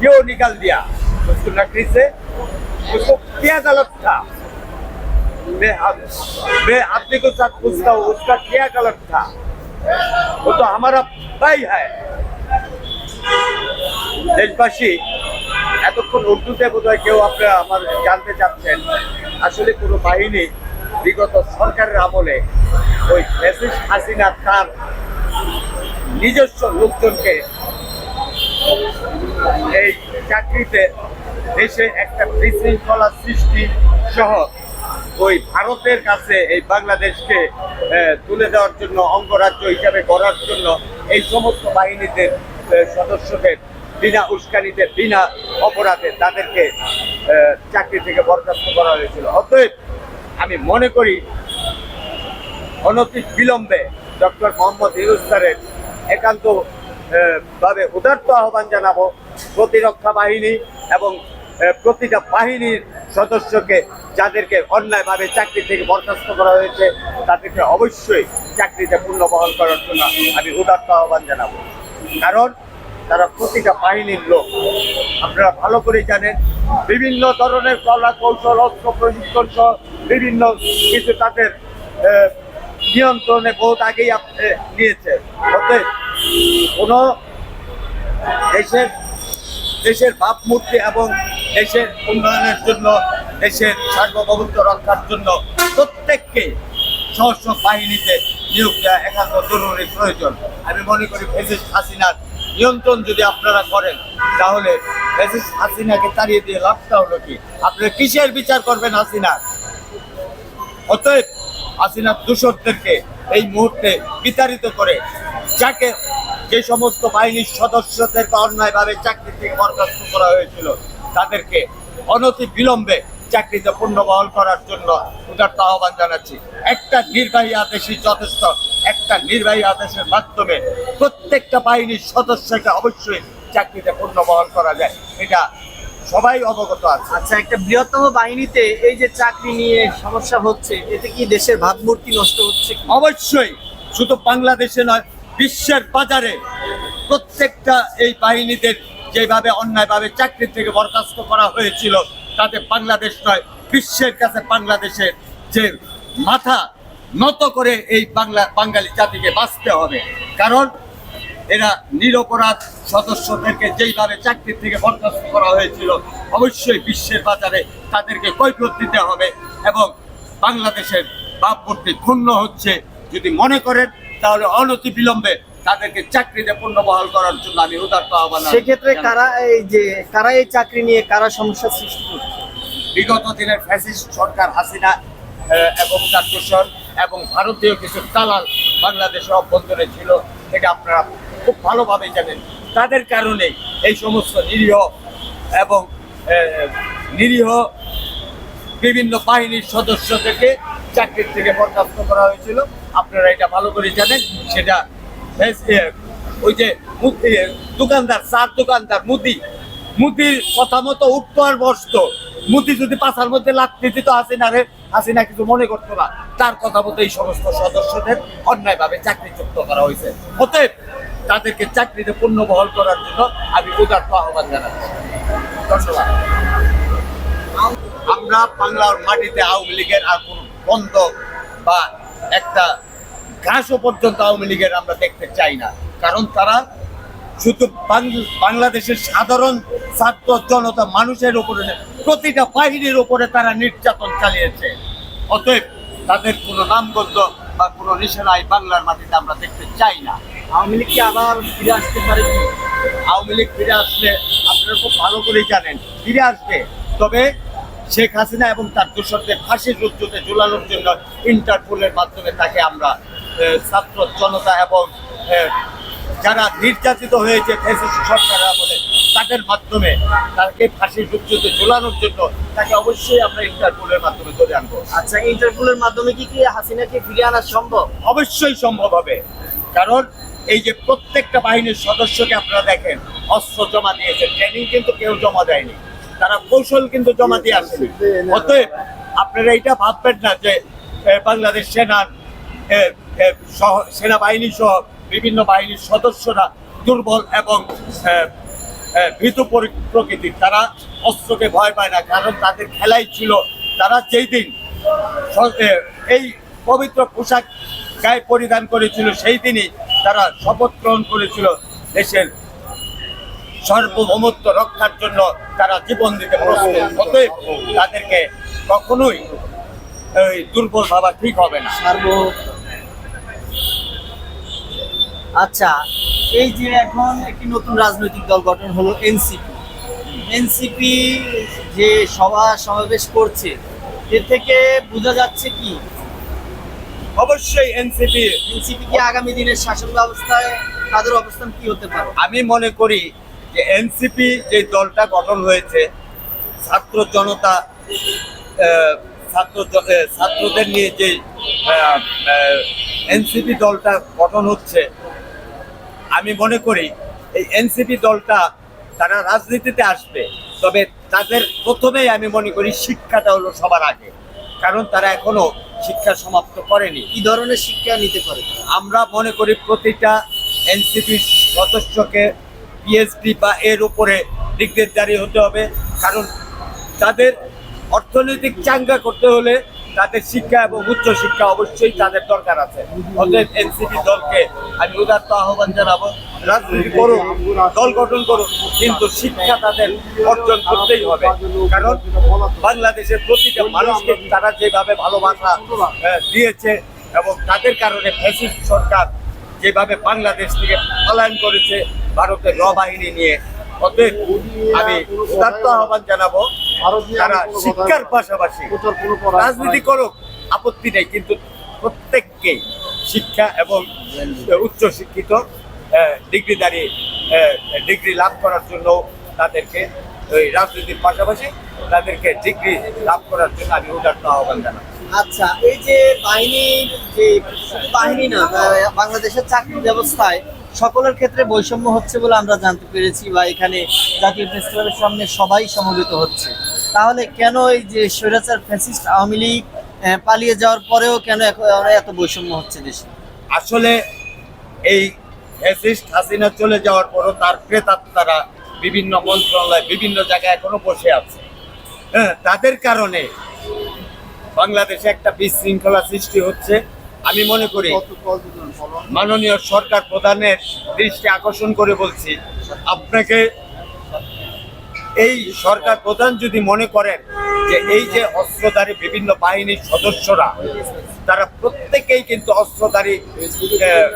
क्यों निकाल दिया उसको लकड़ी से उसको क्या गलत था मैं आप- मैं अपने को साथ पूछता हूँ उसका क्या गलत था वो तो हमारा भाई है দেশবাসী এতক্ষণ উর্দুতে বোধ হয় কেউ আপনারা আমার জানতে চাচ্ছেন আসলে কোনো বাহিনী বিগত সরকারের আমলে ওই ফ্যাসিস্ট হাসিনা তার নিজস্ব লোকজনকে এই চাকরিতে দেশে একটা বিশৃঙ্খলা সৃষ্টি সহ ওই ভারতের কাছে এই বাংলাদেশকে তুলে দেওয়ার জন্য অঙ্গরাজ্য হিসাবে গড়ার জন্য এই সমস্ত বাহিনীতে আহ, সদস্যদের বিনা উস্কানিতে বিনা অপরাধে তাদেরকে চাকরি থেকে বরখাস্ত করা হয়েছিল। অতএব আমি মনে করি অনতি বিলম্বে ডক্টর মোহাম্মদ স্যারের একান্ত ভাবে উদার্ত আহ্বান জানাব প্রতিরক্ষা বাহিনী এবং প্রতিটা বাহিনীর সদস্যকে যাদেরকে অন্যায়ভাবে চাকরি থেকে বরখাস্ত করা হয়েছে, তাদেরকে অবশ্যই চাকরিতে পুনর্বহাল করার জন্য আমি উদার্ত আহ্বান জানাব। কারণ, তারা প্রতিটা বাহিনীর লোক। আপনারা ভালো করে জানেন, বিভিন্ন ধরনের কলা কৌশল অস্ত্র প্রশিক্ষণ সহ বিভিন্ন কিছু তাদের নিয়ন্ত্রণে বহুত আগেই নিয়েছে। অতএব কোনো দেশের দেশের ভাবমূর্তি এবং দেশের উন্নয়নের জন্য, দেশের সার্বভৌমত্ব রক্ষার জন্য প্রত্যেককে সশস্ত্র বাহিনীতে নিয়োগ দেওয়া একান্ত জরুরি প্রয়োজন। আমি মনে করি ফেসিস্ট হাসিনার নিয়ন্ত্রণ যদি আপনারা করেন, তাহলে ফেসিস্ট হাসিনাকে তাড়িয়ে দিয়ে লাভটা হলো কি? আপনারা কিসের বিচার করবেন হাসিনার অতএব হাসিনার দূষকদেরকে এই মুহূর্তে বিতাড়িত করে যাকে যে সমস্ত বাহিনীর সদস্যদেরকে অন্যায়ভাবে চাকরি থেকে বরখাস্ত করা হয়েছিল তাদেরকে অনতি বিলম্বে চাকরিতে পুনর্বহাল করার জন্য উদার্ত আহ্বান জানাচ্ছি। একটা নির্বাহী আদেশই যথেষ্ট। একটা নির্বাহী আদেশের মাধ্যমে প্রত্যেকটা বাহিনীর সদস্যকে অবশ্যই চাকরিতে পুনর্বহাল করা যায়। এটা সবাই অবগত আছে। আচ্ছা একটা বৃহত্তম বাহিনীতে এই যে চাকরি নিয়ে সমস্যা হচ্ছে এতে কি দেশের ভাবমূর্তি নষ্ট হচ্ছে অবশ্যই। শুধু বাংলাদেশে নয় বিশ্বের বাজারে প্রত্যেকটা এই বাহিনীদের যেভাবে অন্যায়ভাবে চাকরি থেকে বরখাস্ত করা হয়েছিল, তাতে বাংলাদেশ নয়, বিশ্বের কাছে বাংলাদেশের যে মাথা নত করে এই বাংলা, বাঙালি জাতিকে বাঁচতে হবে। কারণ এরা নিরপরাধ সদস্যদেরকে যেইভাবে চাকরি থেকে বরখাস্ত করা হয়েছিল, অবশ্যই বিশ্বের বাজারে তাদেরকে কৈফিয়ত দিতে হবে এবং বাংলাদেশের ভাবমূর্তি ক্ষুণ্ণ হচ্ছে। যদি মনে করেন তাহলে অনতি বিলম্বে তাদেরকে চাকরিতে পুনর্বহাল করার জন্য আমি উদার্ত আহ্বান সেক্ষেত্রে কারা এই যে কারা এই চাকরি নিয়ে কারা সমস্যার সৃষ্টি করছে? বিগত দিনের ফ্যাসিস্ট সরকার হাসিনা এবং তার দোসর এবং ভারতীয় কিছু দালাল বাংলাদেশের অভ্যন্তরে ছিল এটা আপনারা খুব ভালোভাবে জানেন। তাদের কারণে এই সমস্ত নিরীহ এবং নিরীহ বিভিন্ন বাহিনীর সদস্যদেরকে চাকরির থেকে বরখাস্ত করা হয়েছিল। আপনারা এটা ভালো করে জানেন, সেটা ওই যে দোকানদার, চার দোকানদার, মুদি। মুদির কথা মতো আর বসতো। মুদি যদি পাশার মধ্যে লাগতে দিত হাসিনারে হাসিনা কিছু মনে করতো না। তার কথা মতো এই সমস্ত সদস্যদের অন্যায় অন্যায়ভাবে চাকরিচ্যুত করা হয়েছে। অতএব তাদেরকে চাকরিতে পুনর্বহাল করার জন্য আমি উদার্ত আহ্বান জানাচ্ছি। ধন্যবাদ। আমরা বাংলার মাটিতে আওয়ামী লীগের আর কোন বন্ধ বা একটা ঘাসও পর্যন্ত আওয়ামী লীগের আমরা দেখতে চাই না। কারণ তারা শুধু বাংলাদেশের সাধারণ ছাত্র জনতা মানুষের উপরে প্রতিটা বাহিনীর উপরে তারা নির্যাতন চালিয়েছে। অতএব তাদের কোনো নামগন্ধ বা কোনো নিশানায় বাংলার মাটিতে আমরা দেখতে চাই না। আওয়ামী লীগ কি আবার ফিরে আসতে পারে আওয়ামী লীগ ফিরে আসলে আপনারা খুব ভালো করেই জানেন ফিরে আসবে। তবে শেখ হাসিনা এবং তার দোষরদের ফাঁসির রুদ্ধতে ঝুলানোর জন্য ইন্টারপোলের মাধ্যমে তাকে আমরা ছাত্র জনতা এবং যারা নির্যাতিত হয়েছে ফ্যাসিস্ট সরকারের আমলে তাদের মাধ্যমে তাকে ফাঁসির রুদ্ধতে ঝুলানোর জন্য তাকে অবশ্যই আমরা ইন্টারপোলের মাধ্যমে ধরে আনব। আচ্ছা ইন্টারপোলের মাধ্যমে কি কি হাসিনাকে ফিরে আনা সম্ভব? অবশ্যই সম্ভব হবে। কারণ এই যে প্রত্যেকটা বাহিনীর সদস্যকে আপনারা দেখেন অস্ত্র জমা দিয়েছে ট্রেনিং কিন্তু কেউ জমা দেয়নি। তারা কৌশল কিন্তু জমা দিয়ে আসেনি অতএব আপনারা এটা ভাববেন না যে বাংলাদেশ সেনার সেনাবাহিনী সহ বিভিন্ন বাহিনীর সদস্যরা দুর্বল এবং ভীতু প্রকৃতির। তারা অস্ত্রকে ভয় পায় না, কারণ তাদের খেলাই ছিল তারা যেই দিন এই পবিত্র পোশাক গায়ে পরিধান করেছিল, সেই দিনই তারা শপথ গ্রহণ করেছিল দেশের সার্বভৌমত্ব রক্ষার জন্য তারা জীবন দিতে প্রস্তুত। অতএব তাদেরকে কখনোই এই দুর্বল ভাবা ঠিক হবে না। সার্ব। আচ্ছা এই যে এখন একটি নতুন রাজনৈতিক দল গঠন হলো এনসিপি। এনসিপি যে সভা সমাবেশ করছে এর থেকে বোঝা যাচ্ছে কি? অবশ্যই এনসিপি এনসিপি কি আগামী দিনের শাসন ব্যবস্থায় তাদের অবস্থান কি হতে পারে? আমি মনে করি যে এনসিপি যে দলটা গঠন হয়েছে ছাত্র জনতা ছাত্র ছাত্রদের নিয়ে যে এনসিপি দলটা গঠন হচ্ছে আমি মনে করি এই এনসিপি দলটা তারা রাজনীতিতে আসবে তবে তাদের প্রথমেই আমি মনে করি শিক্ষাটা হলো সবার আগে কারণ তারা এখনও শিক্ষা সমাপ্ত করেনি। কি ধরনের শিক্ষা নিতে পারে? আমরা মনে করি প্রতিটা এনসিপির সদস্যকে পিএইচডি বা এর উপরে ডিগ্রিধারী হতে হবে। কারণ তাদের অর্থনৈতিক চাঙ্গা করতে হলে তাদের শিক্ষা এবং উচ্চ শিক্ষা অবশ্যই তাদের দরকার আছে। অতএব এনসিপি দলকে আমি উদাত্ত আহ্বান জানাব, রাজনীতি করুন, দল গঠন করুন, কিন্তু শিক্ষা তাদের অর্জন করতেই হবে। কারণ বাংলাদেশের প্রতিটা মানুষকে তারা যেভাবে ভালোবাসা দিয়েছে এবং তাদের কারণে ফ্যাসিস্ট সরকার যেভাবে বাংলাদেশ থেকে পলায়ন করেছে ভারতের নৌবাহিনী নিয়ে অতএব আমি আহ্বান জানাব তারা শিক্ষার পাশাপাশি রাজনীতি করুক আপত্তি নেই কিন্তু প্রত্যেককে শিক্ষা এবং উচ্চ শিক্ষিত ডিগ্রিধারী ডিগ্রি লাভ করার জন্য তাদেরকে ওই রাজনীতির পাশাপাশি তাদেরকে ডিগ্রি লাভ করার জন্য আমি উদাত্ত আহ্বান জানাব। আচ্ছা এই যে বাহিনীর যে শুধু বাহিনী না বাংলাদেশের চাকরি ব্যবস্থায় সকলের ক্ষেত্রে বৈষম্য হচ্ছে বলে আমরা জানতে পেরেছি বা এখানে জাতীয় ক্লাবের সামনে সবাই সমবেত হচ্ছে। তাহলে কেন এই যে স্বৈরাচার ফ্যাসিস্ট আওয়ামী লীগ পালিয়ে যাওয়ার পরেও কেন এত বৈষম্য হচ্ছে দেশে? আসলে এই ফ্যাসিস্ট হাসিনা চলে যাওয়ার পরও তার ক্রেতাত্মারা বিভিন্ন মন্ত্রণালয় বিভিন্ন জায়গায় এখনও বসে আছে। হ্যাঁ তাদের কারণে বাংলাদেশে একটা বিশৃঙ্খলা সৃষ্টি হচ্ছে। আমি মনে করি মাননীয় সরকার প্রধানের দৃষ্টি আকর্ষণ করে বলছি আপনাকে এই সরকার প্রধান যদি মনে করেন যে এই যে অস্ত্রধারী বিভিন্ন বাহিনীর সদস্যরা তারা প্রত্যেকেই কিন্তু অস্ত্রধারী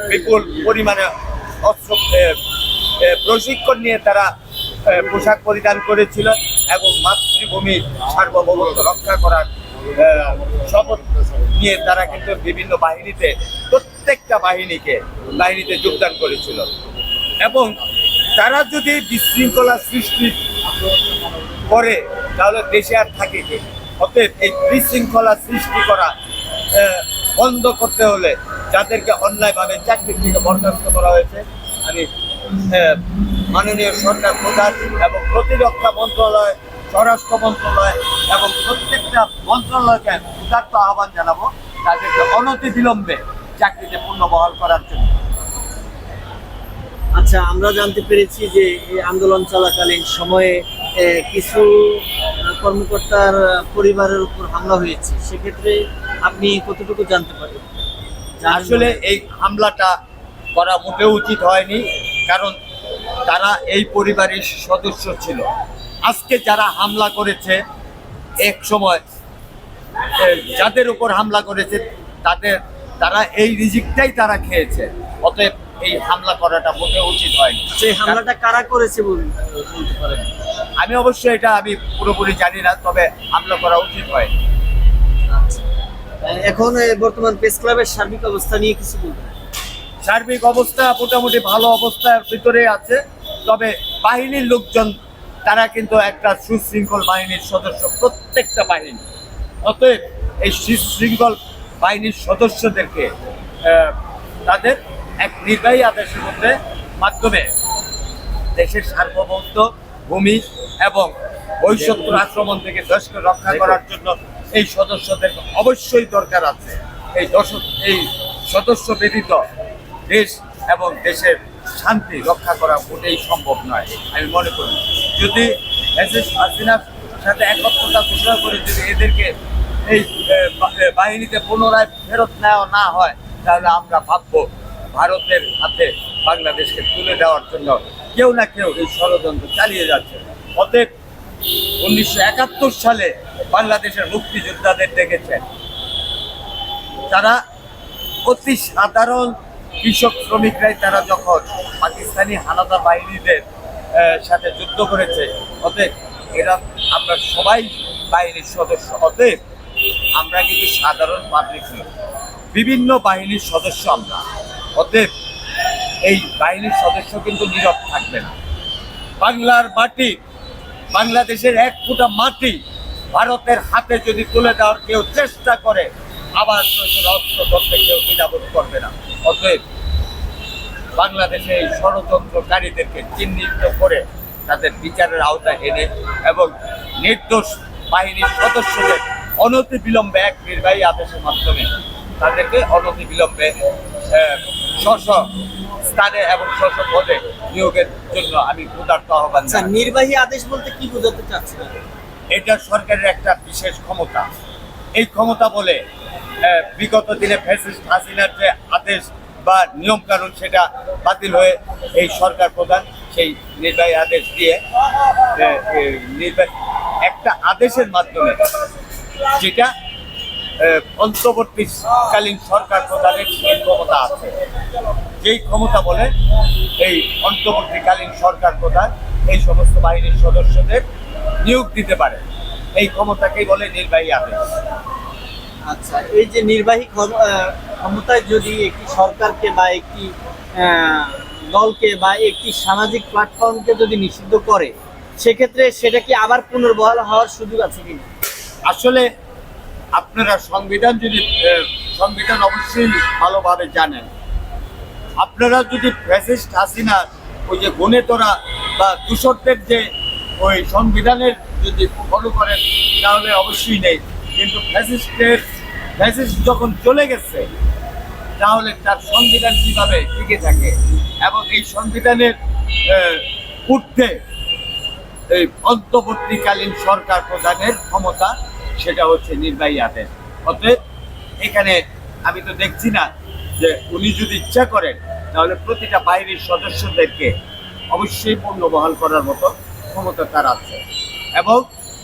বিপুল পরিমাণে অস্ত্র প্রশিক্ষণ নিয়ে তারা পোশাক পরিধান করেছিল এবং মাতৃভূমির সার্বভৌমত্ব রক্ষা করার শপথ নিয়ে তারা কিন্তু বিভিন্ন বাহিনীতে, প্রত্যেকটা বাহিনীকে, বাহিনীতে যোগদান করেছিল। এবং তারা যদি বিশৃঙ্খলা সৃষ্টি করে, তাহলে দেশে আর থাকে কি? অতএব এই বিশৃঙ্খলা সৃষ্টি করা বন্ধ করতে হলে যাদেরকে অন্যায়ভাবে চাকরি থেকে বরখাস্ত করা হয়েছে, আমি মাননীয় সরকার প্রধান এবং প্রতিরক্ষা মন্ত্রণালয় স্বরাষ্ট্র মন্ত্রণালয় এবং প্রত্যেকটা মন্ত্রণালয়কে উদাত্ত আহ্বান জানাব তাদেরকে অনতি বিলম্বে চাকরিতে পুনর্বহাল করার জন্য। আচ্ছা আমরা জানতে পেরেছি যে এই আন্দোলন চলাকালীন সময়ে কিছু কর্মকর্তার পরিবারের উপর হামলা হয়েছে। সেক্ষেত্রে আপনি কতটুকু জানতে পারেন আসলে এই হামলাটা করা মোটেও উচিত হয়নি কারণ তারা এই পরিবারের সদস্য ছিল। আজকে যারা হামলা করেছে এক সময় যাদের উপর হামলা করেছে তাদের তারা এই রিজিকটাই তারা খেয়েছে। অতএব এই হামলা করাটা মোটেও উচিত হয়নি। সেই হামলাটা কারা করেছে বল- বলতে পারেন আমি অবশ্যই এটা আমি পুরোপুরি জানি না তবে হামলা করা উচিত হয়নি। আচ্ছা। এখন বর্তমান প্রেস ক্লাবের সার্বিক অবস্থা নিয়ে কিছু বলবেন সার্বিক অবস্থা মোটামুটি ভালো অবস্থার ভিতরে আছে তবে বাহিনীর লোকজন তারা কিন্তু একটা সুশৃঙ্খল বাহিনীর সদস্য প্রত্যেকটা বাহিনী। অতএব এই সুশৃঙ্খল বাহিনীর সদস্যদেরকে তাদের এক নির্বাহী আদেশের মধ্যে মাধ্যমে দেশের সার্বভৌমত্ব ভূমি এবং বৈষত্যর আক্রমণ থেকে দেশকে রক্ষা করার জন্য এই সদস্যদের অবশ্যই দরকার আছে। এই দশ এই সদস্য ব্যতীত দেশ এবং দেশের শান্তি রক্ষা করা মোটেই সম্ভব নয়, আমি মনে করি। যদি এসএস হাসিনার সাথে একত্রতা ঘোষণা করে যদি এদেরকে এই বাহিনীতে পুনরায় ফেরত নেওয়া না হয়, তাহলে আমরা ভাববো ভারতের হাতে বাংলাদেশকে তুলে দেওয়ার জন্য কেউ না কেউ এই ষড়যন্ত্র চালিয়ে যাচ্ছে। অতএব উনিশশো একাত্তর সালে বাংলাদেশের মুক্তিযোদ্ধাদের দেখেছেন তারা অতি সাধারণ কৃষক শ্রমিকরাই তারা যখন পাকিস্তানি হানাদা বাহিনীদের সাথে যুদ্ধ করেছে, অতএব এরা আমরা সবাই বাহিনীর সদস্য, অতএব আমরা কিন্তু সাধারণ পাবলিক বিভিন্ন বাহিনীর সদস্য আমরা। অতএব এই বাহিনীর সদস্য কিন্তু নীরব থাকবে না। বাংলার মাটি, বাংলাদেশের এক ফুটা মাটি ভারতের হাতে যদি তুলে দেওয়ার কেউ চেষ্টা করে আবার অস্ত্র ধরতে কেউ দ্বিধাবোধ করবে না। অতএব বাংলাদেশে এই ষড়যন্ত্রকারীদেরকে চিহ্নিত করে তাদের বিচারের আওতায় এনে এবং নির্দোষ বাহিনীর সদস্যদের অনতি বিলম্বে এক নির্বাহী আদেশের মাধ্যমে তাদেরকে অনতি বিলম্বে স্ব স্থানে এবং স্ব পদে নিয়োগের জন্য আমি ক্ষুধার্ত আহ্বান আচ্ছা নির্বাহী আদেশ বলতে কি বোঝাতে চাচ্ছেন? এটা সরকারের একটা বিশেষ ক্ষমতা। এই ক্ষমতা বলে বিগত দিনে ফ্যাসিস্ট হাসিনার যে আদেশ বা নিয়ম কানুন সেটা বাতিল হয়ে এই সরকার প্রধান সেই নির্বাহী আদেশ দিয়ে নির্বাহী একটা আদেশের মাধ্যমে যেটা অন্তর্বর্তীকালীন সরকার প্রধানের সেই ক্ষমতা আছে। যেই ক্ষমতা বলে এই অন্তর্বর্তীকালীন সরকার প্রধান এই সমস্ত বাহিনীর সদস্যদের নিয়োগ দিতে পারে। এই ক্ষমতাকেই বলে নির্বাহী আদেশ। আচ্ছা এই যে নির্বাহী ক্ষম- ক্ষমতায় যদি একটি সরকারকে বা একটি দলকে বা একটি সামাজিক প্ল্যাটফর্মকে যদি নিষিদ্ধ করে, সেক্ষেত্রে সেটা কি আবার পুনর্বহাল হওয়ার সুযোগ আছে কিনা? আসলে আপনারা সংবিধান যদি সংবিধান অবশ্যই ভালোভাবে জানেন। আপনারা যদি ফ্যাসিস্ট হাসিনা, ওই যে গুণে তোরা বা দূষকদের যে ওই সংবিধানের যদি ফলো করেন, তাহলে অবশ্যই নেই। কিন্তু ফ্যাসিস্টের ফ্যাসিস্ট যখন চলে গেছে, তাহলে তার সংবিধান কীভাবে টিকে থাকে এবং এই সংবিধানের ঊর্ধ্বে এই অন্তর্বর্তীকালীন সরকার প্রধানের ক্ষমতা, সেটা হচ্ছে নির্বাহী আদেশ অতএব, এখানে আমি তো দেখছি না যে উনি যদি ইচ্ছা করেন, তাহলে প্রতিটা বাহিনীর সদস্যদেরকে অবশ্যই পূর্ণবহাল করার মতো ক্ষমতা তার আছে। এবং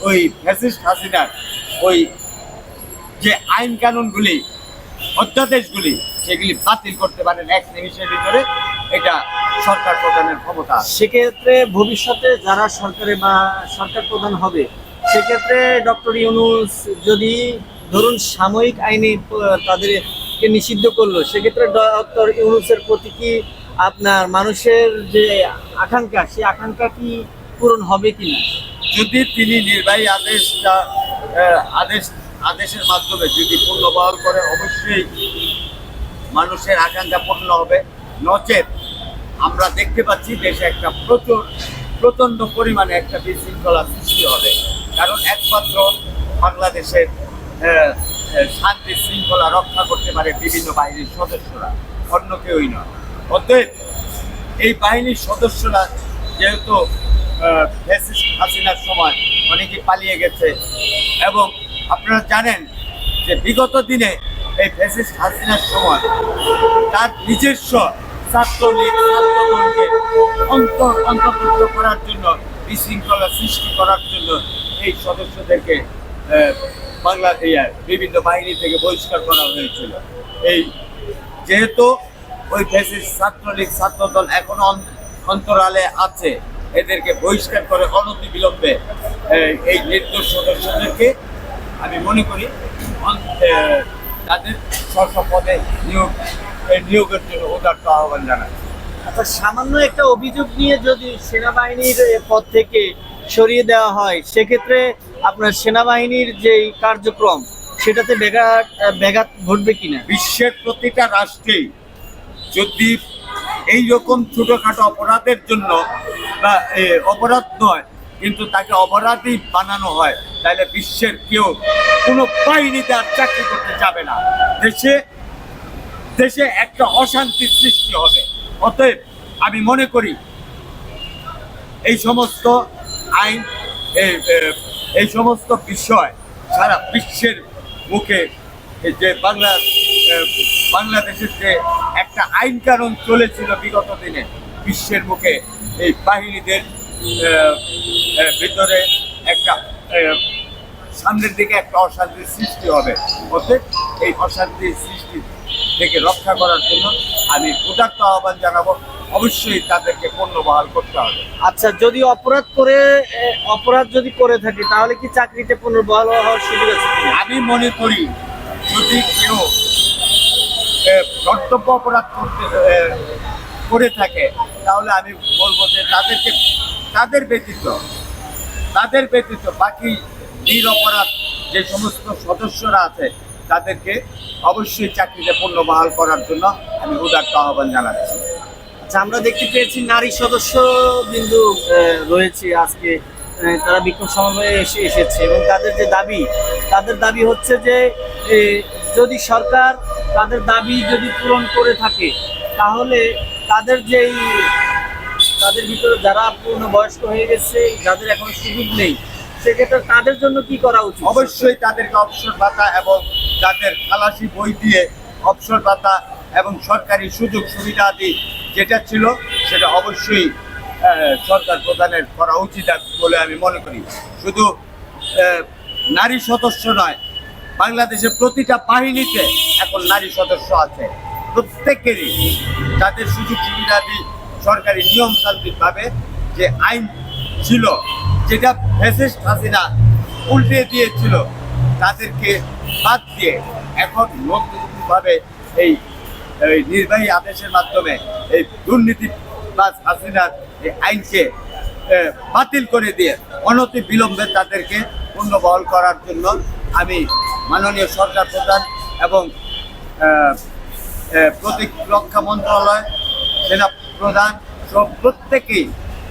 ওই ফ্যাসিস্ট হাসিনার ওই যে আইন কানুনগুলি অধ্যাদেশগুলি সেগুলি বাতিল করতে পারেন এক নিমিষের ভিতরে এটা সরকার প্রধানের ক্ষমতা। সেক্ষেত্রে ভবিষ্যতে যারা সরকারে বা সরকার প্রধান হবে সেক্ষেত্রে ডক্টর ইউনুস যদি ধরুন সাময়িক আইনে তাদেরকে নিষিদ্ধ করল সেক্ষেত্রে ডক্টর ইউনুসের প্রতি কি আপনার মানুষের যে আকাঙ্ক্ষা সেই আকাঙ্ক্ষা কি পূরণ হবে কিনা? যদি তিনি নির্বাহী আদেশটা আদেশ আদেশের মাধ্যমে যদি পূর্ণবহাল করে, অবশ্যই মানুষের আকাঙ্ক্ষা পূর্ণ হবে। নচেত আমরা দেখতে পাচ্ছি দেশে একটা প্রচুর প্রচণ্ড পরিমাণে একটা বিশৃঙ্খলা সৃষ্টি হবে। কারণ একমাত্র বাংলাদেশের শান্তি শৃঙ্খলা রক্ষা করতে পারে বিভিন্ন বাহিনীর সদস্যরা, অন্য কেউই নয়। অতএব এই বাহিনীর সদস্যরা যেহেতু হাসিনার সময় অনেকে পালিয়ে গেছে এবং আপনারা জানেন যে বিগত দিনে এই ফ্যাসিস্ট হাসিনার সময় তার নিজস্ব ছাত্রলীগ অন্তর অন্তর্ভুক্ত করার জন্য, বিশৃঙ্খলা সৃষ্টি করার জন্য এই সদস্যদেরকে বাংলা বিভিন্ন বাহিনী থেকে বহিষ্কার করা হয়েছিল। এই যেহেতু ওই ফ্যাসিস্ট ছাত্রলীগ, ছাত্রদল এখনও অন- অন্তরালে আছে, এদেরকে বহিষ্কার করে অনতি বিলম্বে এই এই নির্দোষ সদস্যদেরকে আমি মনে করি তাদের স্ব পদে নিয়োগ নিয়োগের জন্য উদার্ত আহ্বান জানাই। আচ্ছা সামান্য একটা অভিযোগ নিয়ে যদি সেনাবাহিনীর পদ থেকে সরিয়ে দেওয়া হয় সেক্ষেত্রে আপনার সেনাবাহিনীর যে কার্যক্রম সেটাতে ব্যাঘাত ব্যাঘাত ঘটবে কিনা? বিশ্বের প্রতিটা রাষ্ট্রেই যদি এই রকম ছোটখাটো অপরাধের জন্য বা অপরাধ নয় কিন্তু তাকে অপরাধী বানানো হয় তাহলে বিশ্বের কেউ কোনো বাহিনীতে আর চাকরি করতে যাবে না। দেশে দেশে একটা অশান্তির সৃষ্টি হবে। অতএব আমি মনে করি এই সমস্ত আইন, এই- সমস্ত বিষয় সারা বিশ্বের মুখে যে বাংলা বাংলাদেশের যে একটা আইন কানুন চলেছিল বিগত দিনে, বিশ্বের মুখে এই বাহিনীদের ভিতরে একটা সামনের দিকে একটা অশান্তির সৃষ্টি হবে। অতএব এই অশান্তির সৃষ্টি থেকে রক্ষা করার জন্য আমি উদাত্ত আহ্বান জানাব। অবশ্যই তাদেরকে পণ্য বহাল করতে হবে। আচ্ছা যদি অপরাধ করে অপরাধ যদি করে থাকে তাহলে কি চাকরিতে পুনর্বহাল হওয়ার সুযোগ আছে আমি মনে করি যদি কেউ কর্তব্য অপরাধ করতে করে থাকে তাহলে আমি বলব যে তাদেরকে তাদের ব্যতীত তাদের ব্যতীত বাকি নিরপরাধ যে সমস্ত সদস্যরা আছে, তাদেরকে অবশ্যই চাকরিতে পণ্য বহাল করার জন্য আমি উদার্ত আহ্বান জানাচ্ছি। আচ্ছা আমরা দেখতে পেয়েছি নারী সদস্য বিন্দু রয়েছে আজকে তারা বিক্ষোভ সমন্বয়ে এসে এসেছে এবং তাদের যে দাবি, তাদের দাবি হচ্ছে যে যদি সরকার তাদের দাবি যদি পূরণ করে থাকে, তাহলে তাদের যেই, তাদের ভিতরে যারা পূর্ণ বয়স্ক হয়ে গেছে, যাদের এখনও সুযোগ নেই সেক্ষেত্রে তাদের জন্য কি করা উচিত? অবশ্যই তাদেরকে অবসর ভাতা এবং তাদের খালাসি বই দিয়ে অবসর ভাতা এবং সরকারি সুযোগ সুবিধাদি যেটা ছিল, সেটা অবশ্যই সরকার প্রদানের করা উচিত বলে আমি মনে করি। শুধু নারী সদস্য নয়, বাংলাদেশের প্রতিটা বাহিনীতে এখন নারী সদস্য আছে। প্রত্যেকেরই তাদের সুযোগ সুবিধাদি সরকারি নিয়মতান্ত্রিকভাবে যে আইন ছিল যেটা ফেসিস্ট হাসিনা উল্টে দিয়েছিল, তাদেরকে বাদ দিয়ে এখন নতুনভাবে এই এই নির্বাহী আদেশের মাধ্যমে এই দুর্নীতি প্লাস হাসিনার এই আইনকে বাতিল করে দিয়ে অনতি বিলম্বে তাদেরকে পুনর্বহল করার জন্য আমি মাননীয় সরকার প্রধান এবং প্রতিরক্ষা মন্ত্রণালয়, সেনা প্রধান সব প্রত্যেকেই,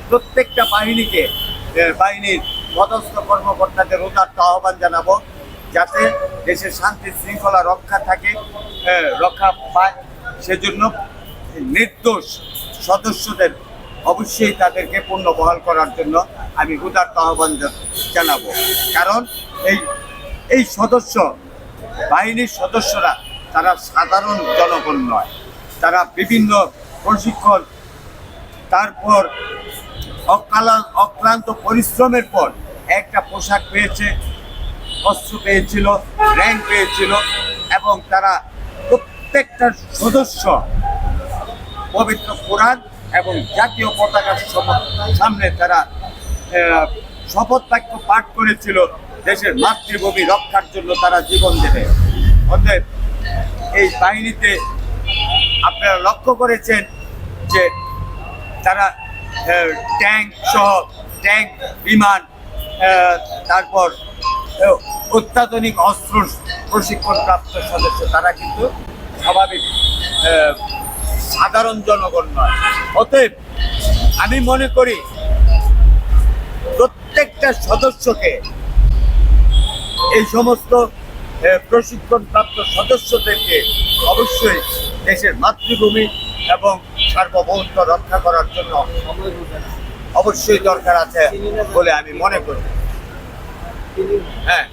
প্রত্যেকটা বাহিনীকে বাহিনীর পদস্থ কর্মকর্তাদের উদার্ত আহ্বান জানাব যাতে দেশের শান্তি শৃঙ্খলা রক্ষা থাকে রক্ষা পায়। সেজন্য নির্দোষ সদস্যদের অবশ্যই তাদেরকে পূর্ণ বহাল করার জন্য আমি উদার্ত আহ্বান জানাব। কারণ এই এই সদস্য, বাহিনীর সদস্যরা তারা সাধারণ জনগণ নয়। তারা বিভিন্ন প্রশিক্ষণ, তারপর অক্লান্ত পরিশ্রমের পর একটা পোশাক পেয়েছে অস্ত্র পেয়েছিল র্যাঙ্ক পেয়েছিল, এবং তারা প্রত্যেকটা সদস্য পবিত্র কোরআন এবং জাতীয় পতাকার সম- সামনে তারা শপথ বাক্য পাঠ করেছিল, দেশের মাতৃভূমি রক্ষার জন্য তারা জীবন দেবে। অতএব এই বাহিনীতে আপনারা লক্ষ্য করেছেন যে তারা ট্যাঙ্ক সহ, ট্যাঙ্ক বিমান তারপর অত্যাধুনিক অস্ত্র প্রশিক্ষণপ্রাপ্ত সদস্য, তারা কিন্তু স্বাভাবিক সাধারণ জনগণ নয়। অতএব, আমি মনে করি, প্রত্যেকটা সদস্যকে, এই সমস্ত প্রশিক্ষণপ্রাপ্ত সদস্যদেরকে অবশ্যই দেশের মাতৃভূমি এবং সার্বভৌমত্ব রক্ষা করার জন্য অবশ্যই দরকার আছে বলে আমি মনে করি। হ্যাঁ।